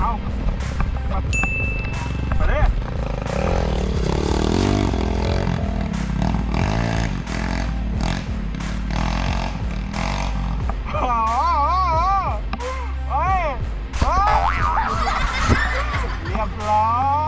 เอ๋อเฮ้ยเฮ้ยเรียบร้อย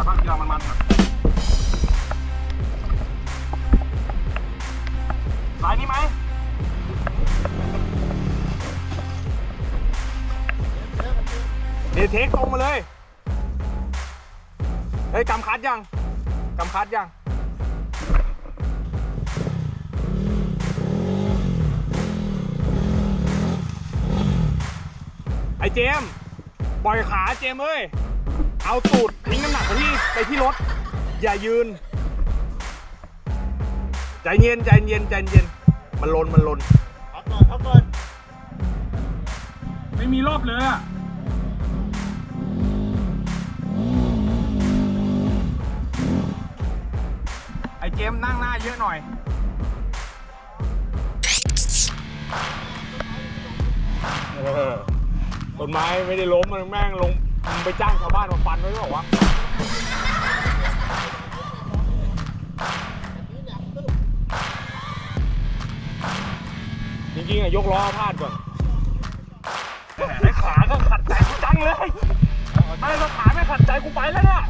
หาบ้างกีฬามันๆก่อนสายนี้ไหมเดี๋ยวเทคตรงมาเลย เฮ้ยกำคัดยังกำคัดยังไอ้เจมปล่อยขาเจมเอ้ย เอาตูดทิ้งน้ำหนักไปที่ไปที่รถ อย่ายืน ใจเย็นใจเย็นใจเย็น มันลนมันลนพักก่อนพักก่อนไม่มีรอบเลยอะไอเจมส์นั่งหน้าเยอะหน่อยเออต้นไม้ไม่ได้ล้มมันแม่งลง มึงไปจ้างชาวบ้านมาฟันไว้หรอวะจริงๆอะยกล้อพลาดก่อนไอ้ขาก็ขัดใจกูจังเลยไอ้ขาไม่ขัดใจกูไปแล้วเนี่ย